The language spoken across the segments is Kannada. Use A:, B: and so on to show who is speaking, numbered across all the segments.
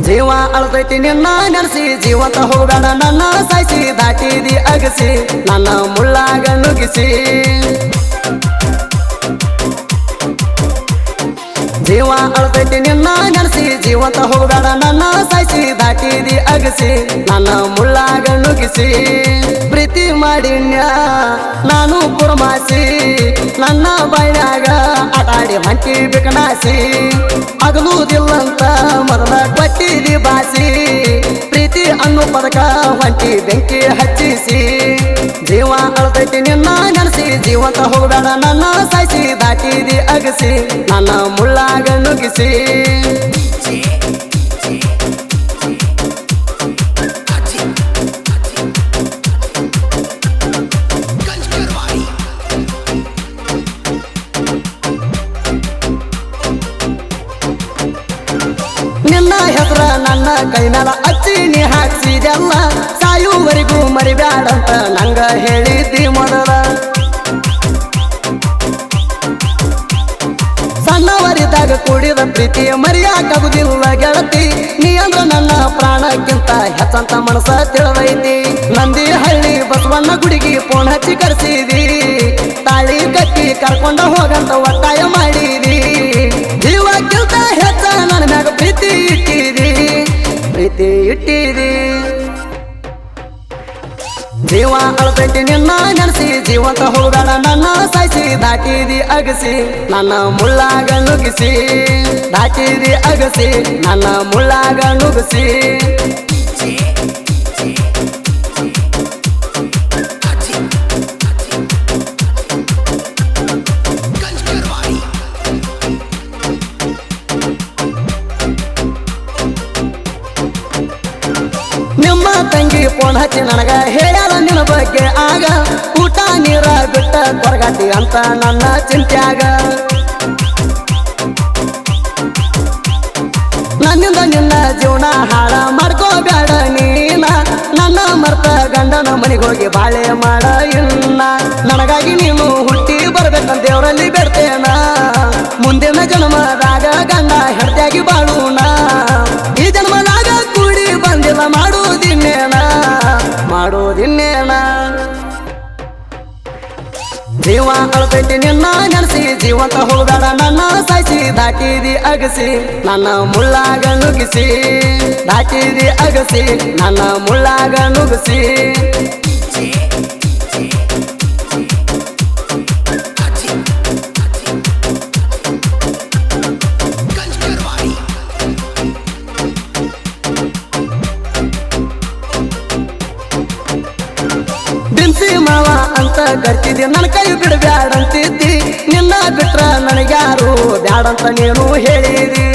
A: ಜೀವ ಅಳ್ತೈತಿ ನಿನ್ನ ನೆನೆಸಿ, ಜೀವಂತ ಹೋಗಣ ನನ್ನ ಸಾಯಿಸಿ, ದಾಟಿದಿ ಅಗಸಿ, ನನ್ನ ಮುಳ್ಳಾಗ ನುಗಿಸಿ ಜೀವ ಅಳ್ತೈತಿ ನಿನ್ನ ನೆನೆಸಿ, ಜೀವಂತ ಹೋಗಣ ನನ್ನ ಸಾಯಿಸಿ, ದಾಟಿದಿ ಅಗಸಿ, ನನ್ನ ಮುಳ್ಳಾಗ ನುಗಿಸಿ ಪ್ರೀತಿ ಮಾಡಿನ್ಯ ನಾನು ಕುರ್ಮಾಸಿ ನನ್ನ ಬೈನಾಗ ಆಟಾಡಿ ಮಂಟಿ ಬಿಕನಾಸಿ ಅಗಲುವುದಿಲ್ಲಂತ ಪದಕ ಹೊಂಟಿ ಬೆಂಕಿ ಹಚ್ಚಿಸಿ. ಜೀವ ಅಳತೈತಿ ನಿನ್ನ ನೆನೆಸಿ, ಜೀವಂತ ಹೋಗಬೇಡ ನನ್ನ ಸಾಯಿಸಿ ದಾಟಿದಿ ಅಗಸಿ, ನನ್ನ ಮುಳ್ಳಾಗ ನುಗ್ಗಿಸಿ. ನಿನ್ನ ಹೆಸರ ನನ್ನ ಕೈ ಮೇಲ ಅಚ್ಚಿ ನೀ ಹಾಕ್ಸಿದೆಲ್ಲ. ಸಾಯುವರೆಗೂ ಮರಿಬ್ಯಾಡಂತ ನಂಗ ಹೇಳಿದ್ದಿ ಮೊದಲ. ಸಣ್ಣವರಿದ್ದಾಗ ಕೂಡಿದ ಪ್ರೀತಿ ಮರಿಯಾಕಾಗುದಿಲ್ಲ ಗೆಳತಿ. ನೀ ಅಂದ್ರ ನನ್ನ ಪ್ರಾಣಕ್ಕಿಂತ ಹೆಚ್ಚಂತ ಮನಸ ತಿಳಿದೈತಿ ನಂದಿ ಹಳ್ಳಿ ಬಸವಣ್ಣ ಗುಡಿಗೆ ಫೋನ್ ಹಚ್ಚಿ ಕರೆಸಿದಿ. ತಾಳಿ ಕಟ್ಟಿ ಕರ್ಕೊಂಡ ಹೋಗಂತ ಇಟ್ಟಿದಿ ಜೀವ ಅಳ್ತೈತಿ ನಿನ್ನ ನೆನೆಸಿ, ಜೀವಂತ ಹೋಗಬೇಡ ನನ್ನ ಸಾಯಿಸಿ ದಾಟಿದಿ ಅಗಸಿ, ನನ್ನ ಮುಳ್ಳಾಗ ನುಗಿಸಿ ದಾಟಿದಿ ಅಗಸಿ, ನನ್ನ ಮುಳ್ಳಾಗ ನುಗ್ಗಿಸಿ. ಫೋನ್ ಹಚ್ಚಿ ನನಗ ಹೇಳ್ಯಾರ ನಿನ್ನ ಬಗ್ಗೆ ಆಗ. ಊಟ, ನೀರ, ಬಿಟ್ಟ ಕೊರಗಾತಿ ಅಂತ ನನ್ನ ಚಿಂತ್ಯಾಗ. ನನ್ನಿಂದ ನಿನ್ನ ಜೀವನ ಹಾಳ ಮಾಡ್ಕೋಬೇಡ ನೀನ. ನನ್ನ ಮರ್ತ ಗಂಡನ ಮನೆಗೆ ಹೋಗಿ ಬಾಳೆ ಮಾಡ ಇನ್ನ. ನನಗಾಗಿ ನೀನು ಹುಟ್ಟಿ ಬರ್ಬೇಕಂತ ದೇವರಲ್ಲಿ ಬೇಡ್ತೇನ. ಮುಂದಿನ ಜನ್ಮದಾಗ ಗಂಡ ಹೆಡ್ತಿಯಾಗಿ ಬಾಳೂಣ ಅಳ್ತೈತಿ ನಿನ್ನ ನೆನೆಸಿ, ಜೀವಂತ ಹೋಗಬೇಡ ನನ್ನ ಸಾಯಿಸಿ, ದಾಟಿದಿ ಅಗಸಿ, ನನ್ನ ಮುಳ್ಳಾಗ ನುಗ್ಗಿಸಿ. ದಾಟಿದಿ ಅಗಸಿ, ನನ್ನ ಮುಳ್ಳಾಗ ನುಗ್ಗಿಸಿ. ಕರ್ತಿದ್ದಿ ನನ್ನ ಕೈ ಬಿಡಬ್ಯಾಡಂತಿದ್ದಿ ನಿನ್ನ ಬಿಟ್ರ ನನಗ್ಯಾರು ಬ್ಯಾಡಂತ ನೀನು ಹೇಳಿದಿ.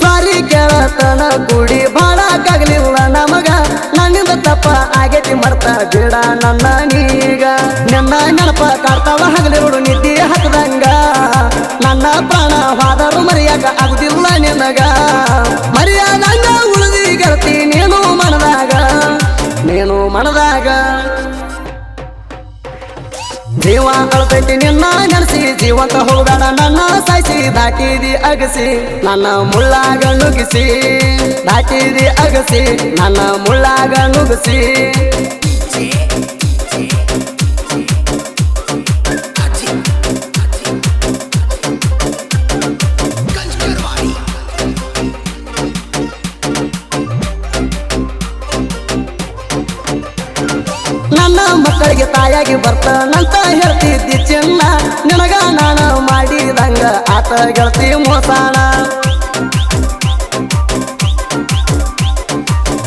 A: ಸಾರಿ ಕೇಳತನ ಕೂಡಿ ಬಾಳಕ್ಕಾಗ್ಲಿಲ್ಲ ನಮಗ. ನನ್ನಿಂದ ತಪ್ಪ ಆಗೈತಿ ಮರ್ತ ಬಿಡ ನನ್ನ ನೀಗ. ನನ್ನ ನೆನಪ ಕಾಡ್ತಾವ ಹಗಲಿರುಡು ನಿದ್ದೆ ಹಾಕದಂಗ. ನನ್ನ ಪ್ರಾಣ ಹೋದರು ಮರಿಯಾಕ ಆಗುದಿಲ್ಲ ನಿನಗ. ಜೀವ ಅಳ್ತೈತಿ ನಿನ್ನ ನೆನೆಸಿ ಜೀವಂತ ಹೋಗಬೇಡ, ನನ್ನ ಸಾಯಿಸಿ ದಾಟಿದಿ ಅಗಸಿ, ನನ್ನ ಮುಳ್ಳಾಗ ನುಗ್ಗಿಸಿ. ದಾಟಿದಿ ಅಗಸಿ, ನನ್ನ ಮುಳ್ಳಾಗ ನುಗ್ಗಿಸಿ. ಮಕ್ಕಳಿಗೆ ತಾಯಾಗಿ ಬರ್ತಾನಂತ ಹೇಳ್ತಿದ್ದಿ ಚೆನ್ನ. ನಿನಗ ನಾನು ಮಾಡಿದಂಗ ಆತ ಗೆಳತಿ ಮೋಸಾಣ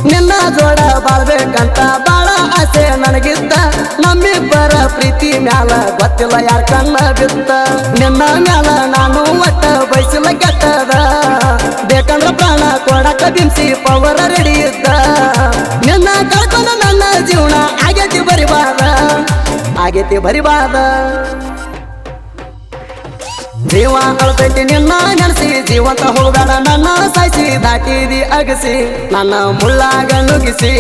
A: ನಿನ್ನ ಜೋಡ ಬಾಳ್ಬೇಕಂತ ಬಾಳ ಆಸೆ ನನಗಿದ್ದ ನಮ್ಮಿಬ್ಬರ ಪ್ರೀತಿ ಮ್ಯಾಲ ಗೊತ್ತಿಲ್ಲ ಯಾರ ಕಣ್ಣ ಬಿತ್ತ. ನಿನ್ನ ಮ್ಯಾಲ ನಾನು ಒಟ್ಟ ಬಯಸಿಲ್ಲ ಕೆಟ್ಟದ. ಬೇಕಂದ್ರ ಪ್ರಾಣ ಕೊಡಕ ದಿನ್ಸಿ ಪವರ ರೆಡಿ ಇದ್ದ. ನಿನ್ನ ಕಳ್ಕೊಂಡ ನನ್ನ ಜೀವನ ಆಗೈತಿ ಬರಿಬಾದ. ಜೀವ ಅಳ್ತೈತಿ ನಿನ್ನ ನೆನೆಸಿ, ಜೀವಂತ ಹೋಗಬೇಡ ನನ್ನ ಸಾಯಿಸಿ, ದಾಟಿದಿ ಅಗಸಿ, ನನ್ನ ಮುಳ್ಳಾಗ ನುಗಿಸಿ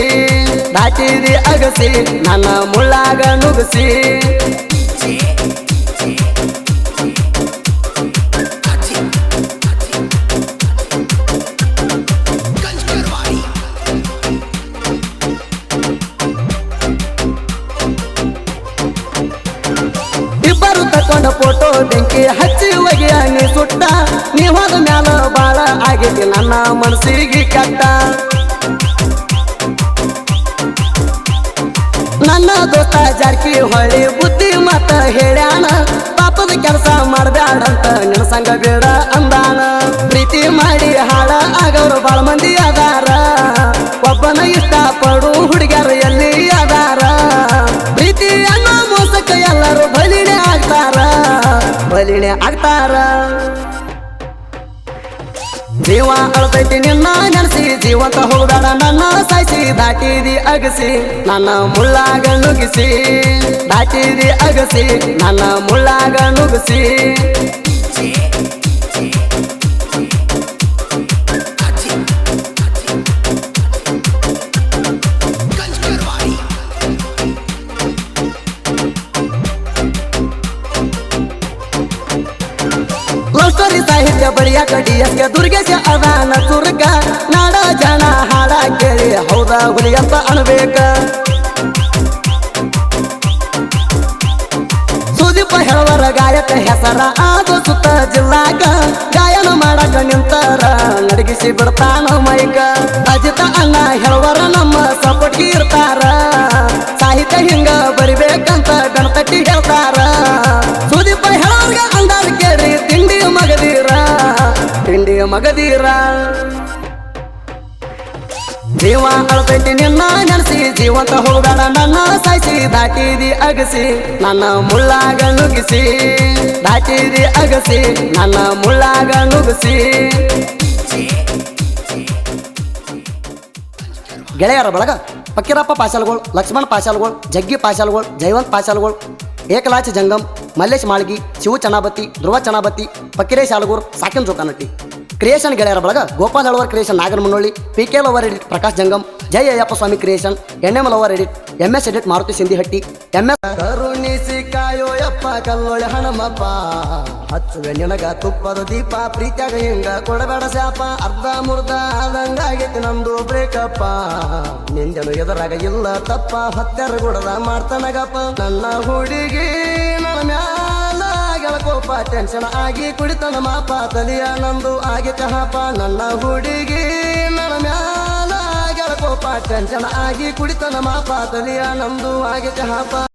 A: ದಾಟಿದಿ ಅಗಸಿ, ನನ್ನ ಮುಳ್ಳಾಗ ನುಗ್ಗಿಸಿ ಫೋಟೋ ಬೆಂಕಿ ಹಚ್ಚಿ ಒಗೆಯ ನೀ ಸುಟ್ಟ. ನೀ ಹೋದ ಮ್ಯಾಲ ಬಾಳ ಆಗೈತಿ ನನ್ನ ಮನಸ್ಸಿಗೆ ಕೆಟ್ಟ. ನನ್ನ ದೋಸ್ತ ಜಾರ್ಕಿ ಹೊಳಿ ಬುದ್ಧಿ ಮತ ಹೇಳ್ಯಾನ. ಪಾಪದ ಕೆಲಸ ಮಾಡಬ್ಯಾಡಂತ ನಿನ್ನ ಸಂಗ ಬೇಡ ಅಂದಾನ. ಪ್ರೀತಿ ಮಾಡಿ ಬಲಿಣೆ ಆಗ್ತಾರ. ಜೀವ ಅಳತೈತಿ ನಿನ್ನ ನೆನೆಸಿ, ಜೀವಂತ ಹೋಗಬೇಡ ನನ್ನ ಸಾಯಿಸಿ, ದಾಟಿದಿ ಅಗಸಿ, ನನ್ನ ಮುಳ್ಳಾಗ ನುಗಿಸಿ ದಾಟಿದಿ ಅಗಸಿ, ನನ್ನ ಮುಳ್ಳಾಗ ನುಗ್ಗಿಸಿ. ಸ್ಟೋರಿ ಸಾಹಿತ್ಯ ಬಳಿಯ ಕಡಿಯಕ್ಕೆ ದುರ್ಗೇಶ ಅದಾನ ತುರ್ಗ. ನಾಡ ಜನ ಹಾಡ ಕೇಳಿ, ಹೌದಾ ಹುಲಿ ಅಂತ ಅನ್ಬೇಕ. ಸುದೀಪ ಹೇಳುವರ ಗಾಯಕ ಹೆಸರ ಆದ ಸುತ್ತ ಜಿಲ್ಲಾಗ. ಗಾಯನ ಮಾಡಕ ನಿಂತಾರ, ನಡಗಿಸಿ ಬಿಡ್ತಾನ ಮೈಕ. ಅಜಿತ ಅಣ್ಣ ಹೇಳುವರ ನಮ್ಮ ಸಪೋರ್ಟ್ ಇರ್ತಾರ. ಸಾಹಿತ್ಯ ಹಿಂಗ ಬರಿಬೇಕಂತ ಗಣಪತಿ ಹೇಳ್ತಾರ. ಮಗದೀರ. ಜೀವ ಅಳ್ತೈತಿ ನಿನ್ನ ನೆನೆಸಿ, ಜೀವಂತ ಹೋಗಬೇಡ, ನನ್ನ ಸಾಯಿಸಿ, ದಾಟಿದಿ ಅಗಸಿ, ನನ್ನ ಮುಳ್ಳಾಗ ನುಗಿಸಿ ದಾಟಿದಿ ಅಗಸಿ, ನನ್ನ ಮುಳ್ಳಾಗ ನುಗಿಸಿ ಗೆಳೆಯರ ಬಳಗ, ಪಕ್ಕೀರಪ್ಪ ಪಾಶಾಲ್ಗಳು ಲಕ್ಷ್ಮಣ್ ಪಾಶಾಲ್ಗಳು ಜಗ್ಗಿ ಪಾಶಾಲ್ಗಳು ಜೈವಂತ್ ಪಾಶಾಲ್ಗಳು ಏಕಲಾಚ ಜಂಗಮ್, ಮಲ್ಲೇಶ್ ಮಾಳ್ಗಿ, ಶಿವು ಚನಾಬತಿ ಧ್ರುವ ಚನಾಬತಿ ಪಕ್ಕಿರೇಶ್ ಆಲ್ಗೂರ್ ಸಾಕಿನ್ ಜೋಕಾನಟ್ಟಿ. ಕ್ರಿಯೇಷನ್ ಗೆಳೆಯರ ಬಳಗ Gopal Halavar creation Nagara Munnoli P K lover edit Prakash Jangam, Jai Ayyappa Swami creation N M lover edit M S edit Maruti Sindhihatti M S ಕರುಣಿಸಿ ಕಾಯೋ ಯಪ್ಪ ಕಲ್ಲೊಳೆ ಹಣಮಪ್ಪ, ಹಚ್ಚುವೆ ನಿನಗ ತುಪ್ಪದ ದೀಪ, ಪ್ರೀತ್ಯಾಗ ಹಿಂಗ ಕೊಡಬೇಡ ಶಾಪ, ಅರ್ಧ ಮುರ್ಧ ಆದಂಗಾಗೈತಿ ನಮ್ದು ಬ್ರೇಕಪ್ಪ ನಿಂದನು ಎದುರಾಗ ಇಲ್ಲ ತಪ್ಪ ಹತ್ತರ ಗುಡದ ಮಾಡ್ತಾನಗಪ್ಪ ನನ್ನ ಹುಡುಗಿ ಟೆನ್ಷನ್ ಆಗಿ ಕುಡಿತನ ಮಾಪ, ತಲಿಯ ನಂದು ಆಗಿ ಕಹಪ, ನನ್ನ ಹುಡುಗಿ ನನ್ನ ಮ್ಯಾಲ ಗೆಳಕೋಪ ಟೆನ್ಷನ್ ಆಗಿ ಕುಡಿತನ ಮಾಪ, ತಲಿಯ ನಂದು ಆಗಿ ಕಹಪ.